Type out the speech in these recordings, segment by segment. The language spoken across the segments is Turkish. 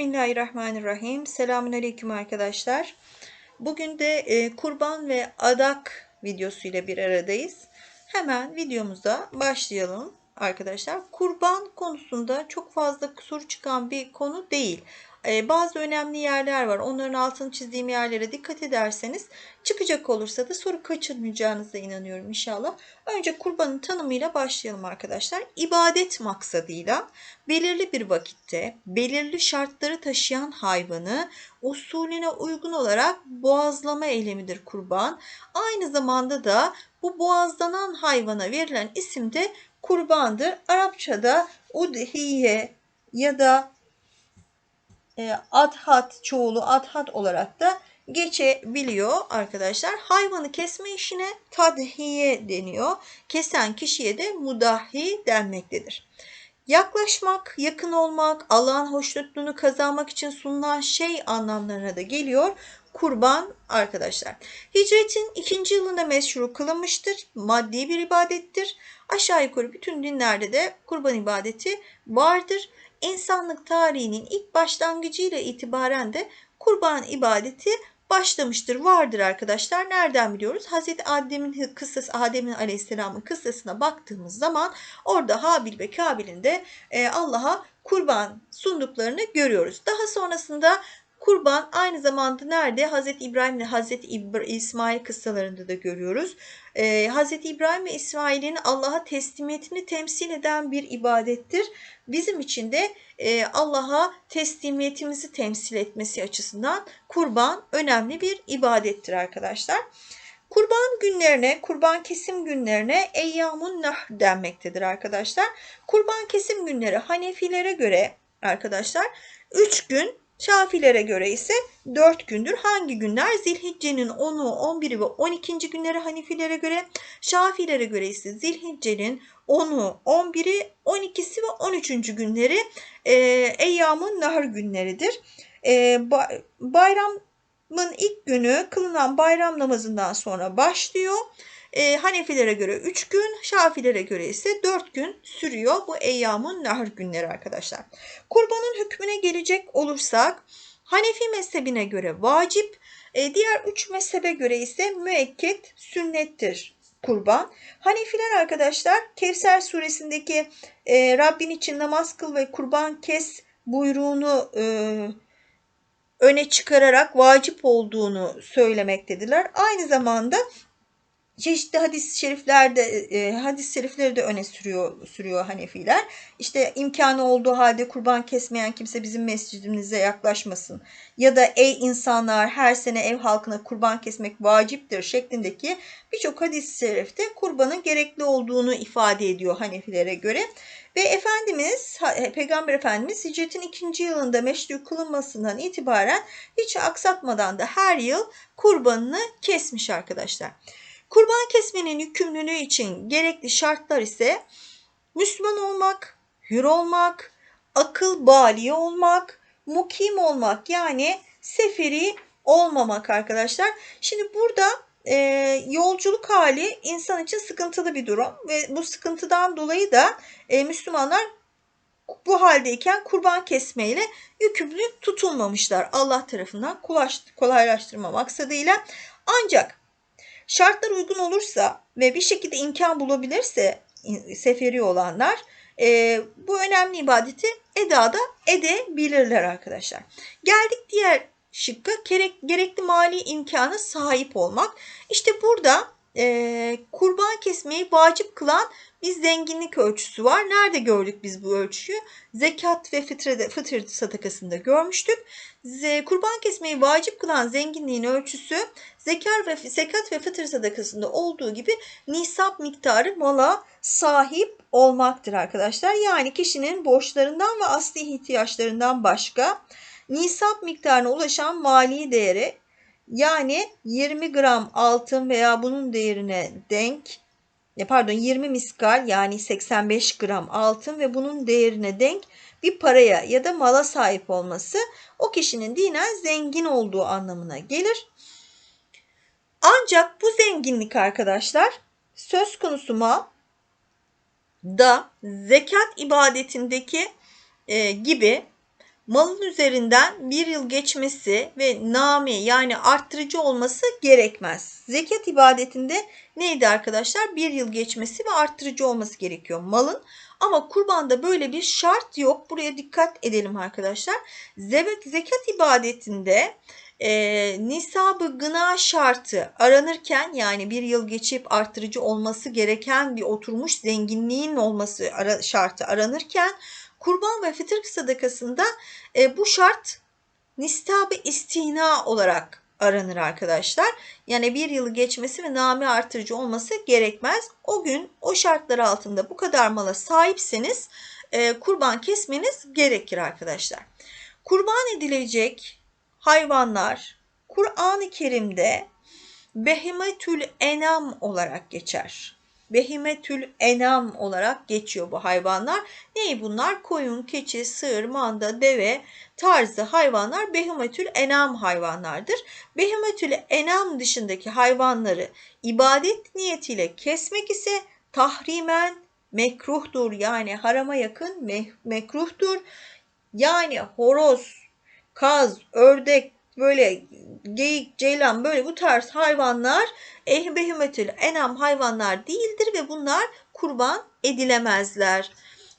Bismillahirrahmanirrahim. Selamun Aleyküm arkadaşlar. Bugün de e, kurban ve adak videosu ile bir aradayız. Hemen videomuza başlayalım arkadaşlar. Kurban konusunda çok fazla kusur çıkan bir konu değil. E, bazı önemli yerler var. Onların altını çizdiğim yerlere dikkat ederseniz çıkacak olursa da soru kaçırmayacağınıza inanıyorum inşallah. Önce kurbanın tanımıyla başlayalım arkadaşlar. İbadet maksadıyla belirli bir vakitte belirli şartları taşıyan hayvanı usulüne uygun olarak boğazlama eylemidir kurban. Aynı zamanda da bu boğazlanan hayvana verilen isim de kurbandır. Arapçada udhiye ya da e, adhat çoğulu adhat olarak da geçebiliyor arkadaşlar. Hayvanı kesme işine tadhiye deniyor. Kesen kişiye de mudahi denmektedir. Yaklaşmak, yakın olmak, Allah'ın hoşnutluğunu kazanmak için sunulan şey anlamlarına da geliyor. Kurban arkadaşlar. Hicretin ikinci yılında meşru kılınmıştır. Maddi bir ibadettir. Aşağı yukarı bütün dinlerde de kurban ibadeti vardır insanlık tarihinin ilk başlangıcıyla itibaren de kurban ibadeti başlamıştır, vardır arkadaşlar. Nereden biliyoruz? Hazreti Adem'in kıssası, Adem'in aleyhisselamın kıssasına baktığımız zaman orada Habil ve Kabil'in de e, Allah'a kurban sunduklarını görüyoruz. Daha sonrasında Kurban aynı zamanda nerede? Hazreti İbrahim ile Hazreti İsmail kıssalarında da görüyoruz. Ee, Hazreti İbrahim ve İsmail'in Allah'a teslimiyetini temsil eden bir ibadettir. Bizim için de e, Allah'a teslimiyetimizi temsil etmesi açısından kurban önemli bir ibadettir arkadaşlar. Kurban günlerine, kurban kesim günlerine eyyamun nah denmektedir arkadaşlar. Kurban kesim günleri Hanefilere göre arkadaşlar 3 gün Şafilere göre ise 4 gündür. Hangi günler? Zilhicce'nin 10'u, 11'i ve 12. günleri Hanifilere göre. Şafilere göre ise Zilhicce'nin 10'u, 11'i, 12'si ve 13. günleri e, Eyyamın Nahır günleridir. E, bayramın ilk günü kılınan bayram namazından sonra başlıyor. E, Hanefilere göre 3 gün, Şafilere göre ise 4 gün sürüyor bu Eyyamın Nahır günleri arkadaşlar. Kurbanın hükmüne gelecek olursak Hanefi mezhebine göre vacip, e, diğer 3 mezhebe göre ise müekket sünnettir kurban. Hanefiler arkadaşlar Kevser suresindeki e, Rabbin için namaz kıl ve kurban kes buyruğunu e, öne çıkararak vacip olduğunu söylemektediler. Aynı zamanda çeşitli hadis-i şeriflerde e, hadis-i şerifleri de öne sürüyor sürüyor Hanefiler. İşte imkanı olduğu halde kurban kesmeyen kimse bizim mescidimize yaklaşmasın. Ya da ey insanlar her sene ev halkına kurban kesmek vaciptir şeklindeki birçok hadis-i şerifte kurbanın gerekli olduğunu ifade ediyor Hanefilere göre. Ve Efendimiz, Peygamber Efendimiz hicretin ikinci yılında meşru kılınmasından itibaren hiç aksatmadan da her yıl kurbanını kesmiş arkadaşlar. Kurban kesmenin yükümlülüğü için gerekli şartlar ise Müslüman olmak, hür olmak, akıl bali olmak, mukim olmak yani seferi olmamak arkadaşlar. Şimdi burada e, yolculuk hali insan için sıkıntılı bir durum ve bu sıkıntıdan dolayı da e, Müslümanlar bu haldeyken kurban kesmeyle yükümlü tutulmamışlar Allah tarafından kolaylaştırma maksadıyla. Ancak Şartlar uygun olursa ve bir şekilde imkan bulabilirse seferi olanlar e, bu önemli ibadeti edada edebilirler arkadaşlar. Geldik diğer şıkka gerek, gerekli mali imkanı sahip olmak. İşte burada e, kurban kesmeyi vacip kılan bir zenginlik ölçüsü var. Nerede gördük biz bu ölçüyü? Zekat ve fıtre, fıtır sadakasında görmüştük. Kurban kesmeyi vacip kılan zenginliğin ölçüsü zekar ve zekat ve fıtır sadakasında olduğu gibi nisap miktarı mala sahip olmaktır arkadaşlar. Yani kişinin borçlarından ve asli ihtiyaçlarından başka nisap miktarına ulaşan mali değeri yani 20 gram altın veya bunun değerine denk pardon 20 miskal yani 85 gram altın ve bunun değerine denk bir paraya ya da mala sahip olması o kişinin dinen zengin olduğu anlamına gelir. Ancak bu zenginlik arkadaşlar söz konusu mal da zekat ibadetindeki e, gibi malın üzerinden bir yıl geçmesi ve nami yani arttırıcı olması gerekmez. Zekat ibadetinde neydi arkadaşlar? Bir yıl geçmesi ve arttırıcı olması gerekiyor malın. Ama kurbanda böyle bir şart yok. Buraya dikkat edelim arkadaşlar. Zekat, zekat ibadetinde e, nisabı gına şartı aranırken yani bir yıl geçip arttırıcı olması gereken bir oturmuş zenginliğin olması ara, şartı aranırken kurban ve fıtır sadakasında e, bu şart nisabı istina olarak aranır arkadaşlar. Yani bir yılı geçmesi ve name artırıcı olması gerekmez. O gün o şartlar altında bu kadar mala sahipseniz e, kurban kesmeniz gerekir arkadaşlar. Kurban edilecek hayvanlar Kur'an-ı Kerim'de behimetül enam olarak geçer. Behimetül enam olarak geçiyor bu hayvanlar. Neyi bunlar? Koyun, keçi, sığır, manda, deve tarzı hayvanlar behimetül enam hayvanlardır. Behimetül enam dışındaki hayvanları ibadet niyetiyle kesmek ise tahrimen mekruhtur. Yani harama yakın mekruhtur. Yani horoz, kaz, ördek, böyle geyik, ceylan böyle bu tarz hayvanlar ehbehimetül enam hayvanlar değildir ve bunlar kurban edilemezler.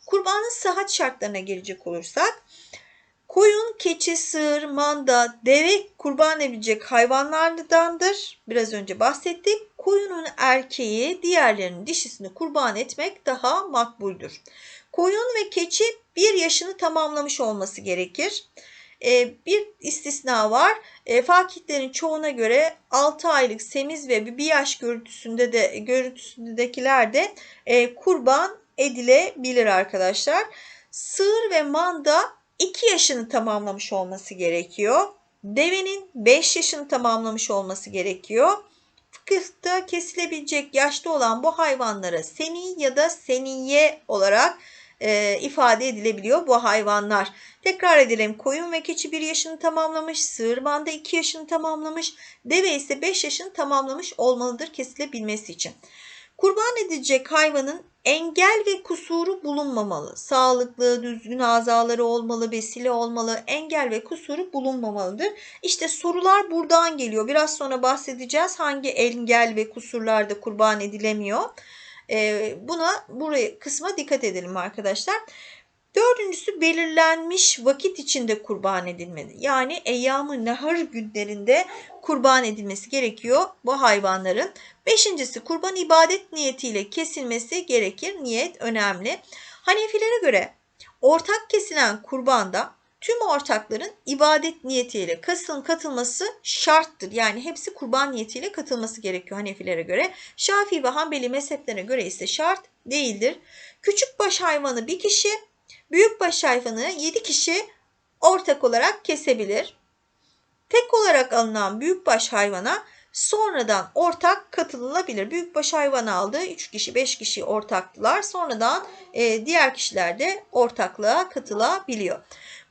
Kurbanın sıhhat şartlarına gelecek olursak koyun, keçi, sığır, manda, deve kurban edilecek hayvanlardandır. Biraz önce bahsettik. Koyunun erkeği diğerlerinin dişisini kurban etmek daha makbuldür. Koyun ve keçi bir yaşını tamamlamış olması gerekir. E, bir istisna var. E, fakihlerin çoğuna göre 6 aylık semiz ve bir yaş görüntüsünde de görüntüsündekiler de e, kurban edilebilir arkadaşlar. Sığır ve manda 2 yaşını tamamlamış olması gerekiyor. Devenin 5 yaşını tamamlamış olması gerekiyor. Fıkıhta kesilebilecek yaşta olan bu hayvanlara seni ya da seniye olarak e, ifade edilebiliyor bu hayvanlar. Tekrar edelim koyun ve keçi 1 yaşını tamamlamış, sığır manda 2 yaşını tamamlamış, deve ise 5 yaşını tamamlamış olmalıdır kesilebilmesi için. Kurban edilecek hayvanın engel ve kusuru bulunmamalı. Sağlıklı, düzgün azaları olmalı, besile olmalı, engel ve kusuru bulunmamalıdır. İşte sorular buradan geliyor. Biraz sonra bahsedeceğiz hangi engel ve kusurlarda kurban edilemiyor. Ee, buna buraya kısma dikkat edelim arkadaşlar. Dördüncüsü belirlenmiş vakit içinde kurban edilmeli. Yani eyyamı nahar günlerinde kurban edilmesi gerekiyor bu hayvanların. Beşincisi kurban ibadet niyetiyle kesilmesi gerekir. Niyet önemli. Hanefilere göre ortak kesilen kurbanda tüm ortakların ibadet niyetiyle kasılın katılması şarttır. Yani hepsi kurban niyetiyle katılması gerekiyor Hanefilere göre. Şafii ve Hanbeli mezheplerine göre ise şart değildir. Küçük baş hayvanı bir kişi, büyük baş hayvanı yedi kişi ortak olarak kesebilir. Tek olarak alınan büyük baş hayvana sonradan ortak katılınabilir. Büyükbaş hayvan aldı. 3 kişi 5 kişi ortaktılar. Sonradan e, diğer kişiler de ortaklığa katılabiliyor.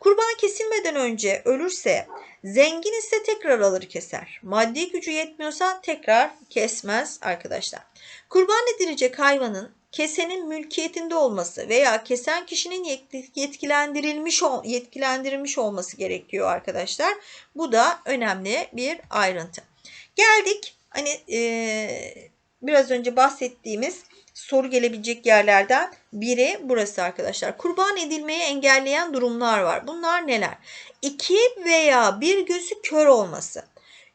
Kurban kesilmeden önce ölürse zengin ise tekrar alır keser. Maddi gücü yetmiyorsa tekrar kesmez arkadaşlar. Kurban edilecek hayvanın kesenin mülkiyetinde olması veya kesen kişinin yetkilendirilmiş yetkilendirilmiş olması gerekiyor arkadaşlar. Bu da önemli bir ayrıntı. Geldik hani e, biraz önce bahsettiğimiz soru gelebilecek yerlerden biri burası arkadaşlar. Kurban edilmeyi engelleyen durumlar var. Bunlar neler? İki veya bir gözü kör olması,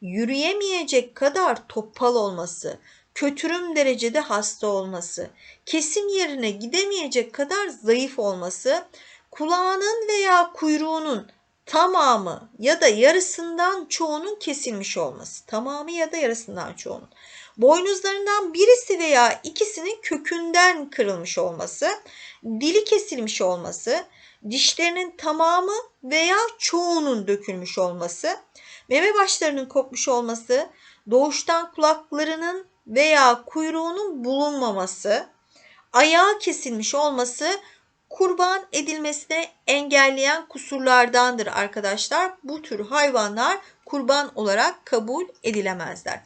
yürüyemeyecek kadar topal olması, kötürüm derecede hasta olması, kesim yerine gidemeyecek kadar zayıf olması, kulağının veya kuyruğunun tamamı ya da yarısından çoğunun kesilmiş olması. Tamamı ya da yarısından çoğunun. Boynuzlarından birisi veya ikisinin kökünden kırılmış olması, dili kesilmiş olması, dişlerinin tamamı veya çoğunun dökülmüş olması, meme başlarının kopmuş olması, doğuştan kulaklarının veya kuyruğunun bulunmaması, ayağı kesilmiş olması kurban edilmesine engelleyen kusurlardandır arkadaşlar. Bu tür hayvanlar kurban olarak kabul edilemezler.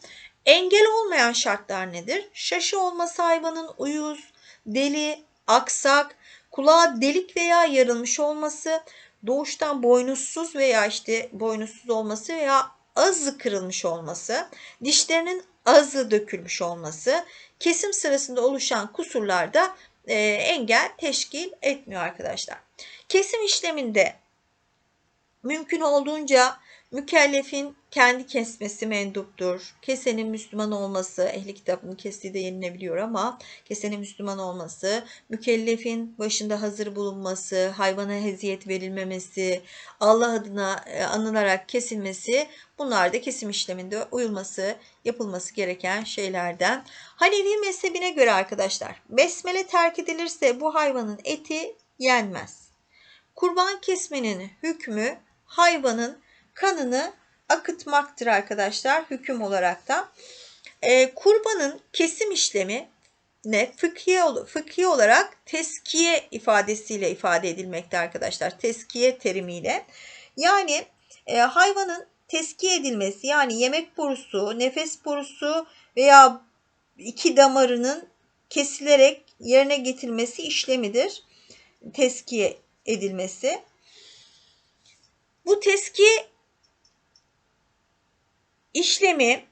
Engel olmayan şartlar nedir? Şaşı olması hayvanın uyuz, deli, aksak, kulağı delik veya yarılmış olması, doğuştan boynuzsuz veya işte boynuzsuz olması veya azı kırılmış olması, dişlerinin azı dökülmüş olması, kesim sırasında oluşan kusurlarda e, engel teşkil etmiyor arkadaşlar. Kesim işleminde mümkün olduğunca mükellefin kendi kesmesi menduptur. Kesenin Müslüman olması, ehli kitabının kestiği de yenilebiliyor ama kesenin Müslüman olması, mükellefin başında hazır bulunması, hayvana heziyet verilmemesi, Allah adına e, anılarak kesilmesi bunlar da kesim işleminde uyulması, yapılması gereken şeylerden. Hanefi mezhebine göre arkadaşlar besmele terk edilirse bu hayvanın eti yenmez. Kurban kesmenin hükmü hayvanın kanını akıtmaktır arkadaşlar hüküm olarak da. E, kurbanın kesim işlemi ne fıkhi, fıkhi olarak teskiye ifadesiyle ifade edilmekte arkadaşlar. Teskiye terimiyle. Yani e, hayvanın teskiye edilmesi yani yemek borusu, nefes borusu veya iki damarının kesilerek yerine getirilmesi işlemidir. Teskiye edilmesi. Bu teskiye işlemi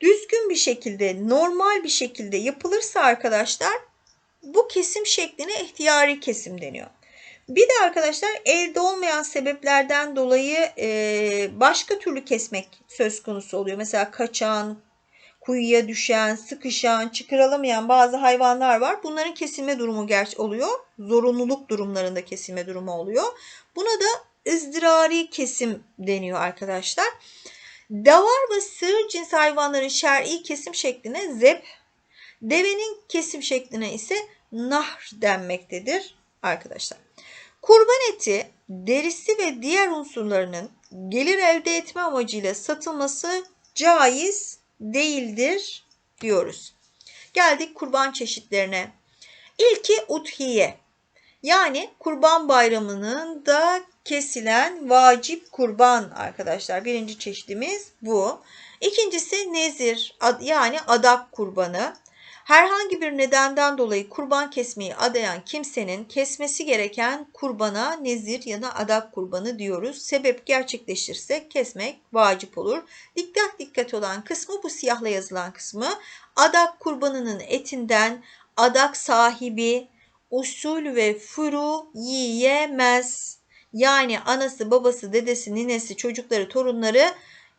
düzgün bir şekilde, normal bir şekilde yapılırsa arkadaşlar bu kesim şekline ihtiyari kesim deniyor. Bir de arkadaşlar elde olmayan sebeplerden dolayı başka türlü kesmek söz konusu oluyor. Mesela kaçan, kuyuya düşen, sıkışan, çıkarılamayan bazı hayvanlar var. Bunların kesilme durumu gerçi oluyor. Zorunluluk durumlarında kesilme durumu oluyor. Buna da ızdırari kesim deniyor arkadaşlar. Davar ve sığır cins hayvanların şer'i kesim şekline zeb, devenin kesim şekline ise nahr denmektedir arkadaşlar. Kurban eti derisi ve diğer unsurlarının gelir elde etme amacıyla satılması caiz değildir diyoruz. Geldik kurban çeşitlerine. İlki uthiye. Yani kurban bayramının da kesilen vacip kurban arkadaşlar. Birinci çeşidimiz bu. İkincisi nezir yani adak kurbanı. Herhangi bir nedenden dolayı kurban kesmeyi adayan kimsenin kesmesi gereken kurbana nezir ya da adak kurbanı diyoruz. Sebep gerçekleşirse kesmek vacip olur. Dikkat dikkat olan kısmı bu siyahla yazılan kısmı. Adak kurbanının etinden adak sahibi usul ve furu yiyemez. Yani anası, babası, dedesi, ninesi, çocukları, torunları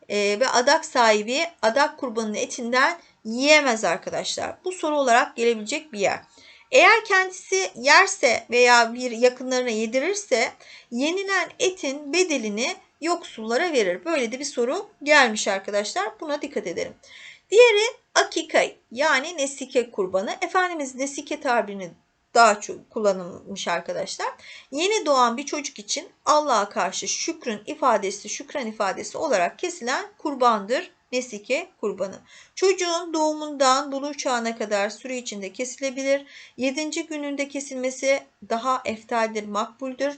e, ve adak sahibi adak kurbanının etinden yiyemez arkadaşlar. Bu soru olarak gelebilecek bir yer. Eğer kendisi yerse veya bir yakınlarına yedirirse yenilen etin bedelini yoksullara verir. Böyle de bir soru gelmiş arkadaşlar. Buna dikkat edelim. Diğeri akika yani nesike kurbanı. Efendimiz nesike tabirini daha çok kullanılmış arkadaşlar. Yeni doğan bir çocuk için Allah'a karşı şükrün ifadesi, şükran ifadesi olarak kesilen kurbandır. Nesike kurbanı. Çocuğun doğumundan buluğ çağına kadar süre içinde kesilebilir. 7. gününde kesilmesi daha eftaldir, makbuldür.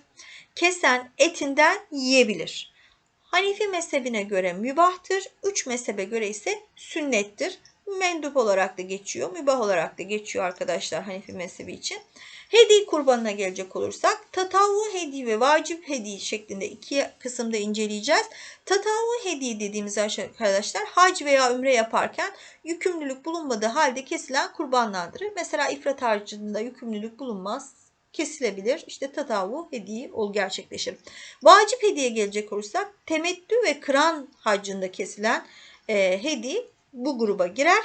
Kesen etinden yiyebilir. Hanifi mezhebine göre mübahtır. Üç mezhebe göre ise sünnettir mendup olarak da geçiyor, mübah olarak da geçiyor arkadaşlar Hanefi mezhebi için. Hediye kurbanına gelecek olursak tatavu hediye ve vacip hediye şeklinde iki kısımda inceleyeceğiz. Tatavu hediye dediğimiz arkadaşlar hac veya ümre yaparken yükümlülük bulunmadığı halde kesilen kurbanlardır. Mesela ifrat harcında yükümlülük bulunmaz kesilebilir. İşte tatavu hediye ol gerçekleşir. Vacip hediye gelecek olursak temettü ve kıran hacında kesilen e, hediye bu gruba girer.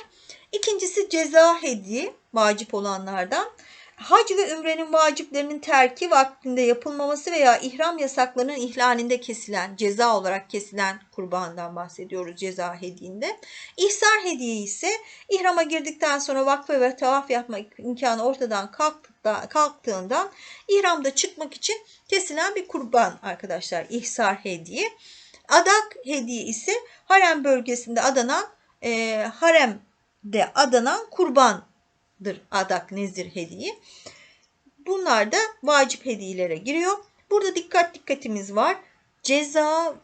İkincisi ceza hediye vacip olanlardan. Hac ve ümrenin vaciplerinin terki vaktinde yapılmaması veya ihram yasaklarının ihlalinde kesilen, ceza olarak kesilen kurbandan bahsediyoruz ceza hediyinde. İhsar hediye ise ihrama girdikten sonra vakfe ve tavaf yapma imkanı ortadan kalktığından ihramda çıkmak için kesilen bir kurban arkadaşlar ihsar hediye. Adak hediye ise harem bölgesinde adanan e, haremde adanan kurbandır adak nezir hediye. Bunlar da vacip hediyelere giriyor. Burada dikkat dikkatimiz var. Ceza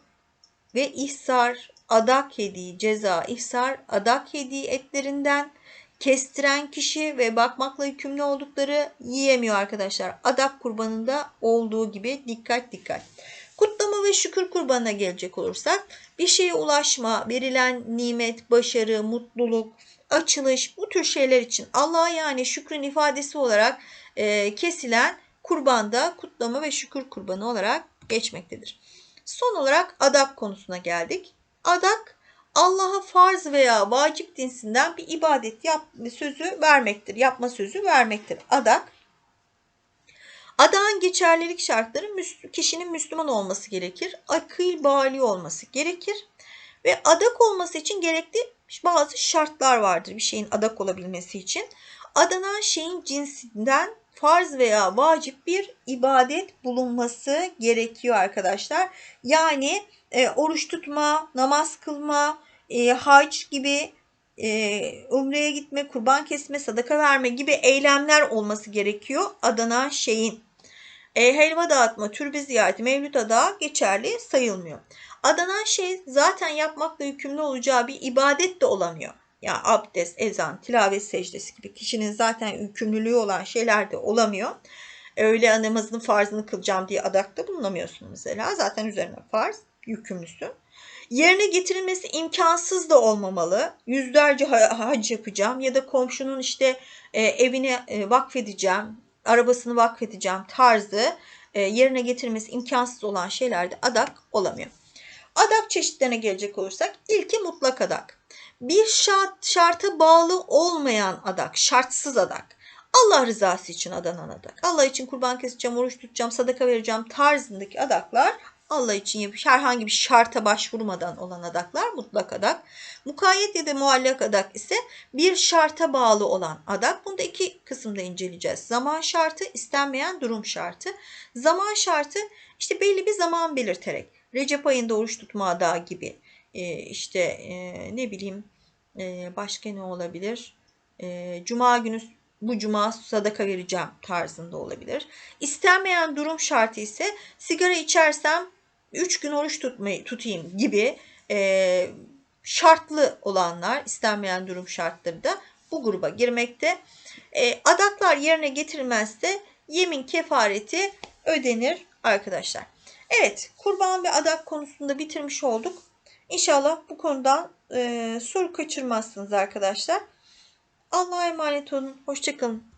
ve ihsar, adak hediye, ceza, ihsar, adak hediye etlerinden kestiren kişi ve bakmakla yükümlü oldukları yiyemiyor arkadaşlar. Adak kurbanında olduğu gibi dikkat dikkat. Kutlama ve şükür kurbanına gelecek olursak bir şeye ulaşma, verilen nimet, başarı, mutluluk, açılış bu tür şeyler için Allah'a yani şükrün ifadesi olarak e, kesilen kurbanda kutlama ve şükür kurbanı olarak geçmektedir. Son olarak adak konusuna geldik. Adak Allah'a farz veya vacip dinsinden bir ibadet yap sözü vermektir. Yapma sözü vermektir. Adak Adağın geçerlilik şartları kişinin Müslüman olması gerekir. Akıl bali olması gerekir. Ve adak olması için gerekli bazı şartlar vardır bir şeyin adak olabilmesi için. Adanan şeyin cinsinden farz veya vacip bir ibadet bulunması gerekiyor arkadaşlar. Yani e, oruç tutma, namaz kılma, e, hac gibi e, umreye gitme, kurban kesme, sadaka verme gibi eylemler olması gerekiyor adanan şeyin. E, helva dağıtma, türbe ziyareti, mevlüt adağı geçerli sayılmıyor. Adanan şey zaten yapmakla yükümlü olacağı bir ibadet de olamıyor. Yani abdest, ezan, tilavet secdesi gibi kişinin zaten yükümlülüğü olan şeyler de olamıyor. Öğle namazının farzını kılacağım diye adakta bulunamıyorsun mesela. Zaten üzerine farz, yükümlüsün. Yerine getirilmesi imkansız da olmamalı. Yüzlerce hac yapacağım ya da komşunun işte e, evine e, vakfedeceğim, arabasını vakfedeceğim tarzı e, yerine getirmesi imkansız olan şeylerde adak olamıyor. Adak çeşitlerine gelecek olursak ilki mutlak adak. Bir şart, şarta bağlı olmayan adak, şartsız adak. Allah rızası için adanan adak. Allah için kurban keseceğim, oruç tutacağım, sadaka vereceğim tarzındaki adaklar Allah için yapış herhangi bir şarta başvurmadan olan adaklar mutlak adak. Mukayyet ya da muallak adak ise bir şarta bağlı olan adak. Bunu da iki kısımda inceleyeceğiz. Zaman şartı, istenmeyen durum şartı. Zaman şartı işte belli bir zaman belirterek Recep ayında oruç tutma adağı gibi e, işte e, ne bileyim e, başka ne olabilir? Cuma günü bu cuma sadaka vereceğim tarzında olabilir. İstenmeyen durum şartı ise sigara içersem 3 gün oruç tutmayı tutayım gibi e, şartlı olanlar istenmeyen durum şartları da bu gruba girmekte. E, adaklar yerine getirilmezse yemin kefareti ödenir arkadaşlar. Evet kurban ve adak konusunda bitirmiş olduk. İnşallah bu konudan e, soru kaçırmazsınız arkadaşlar. Allah'a emanet olun. Hoşçakalın.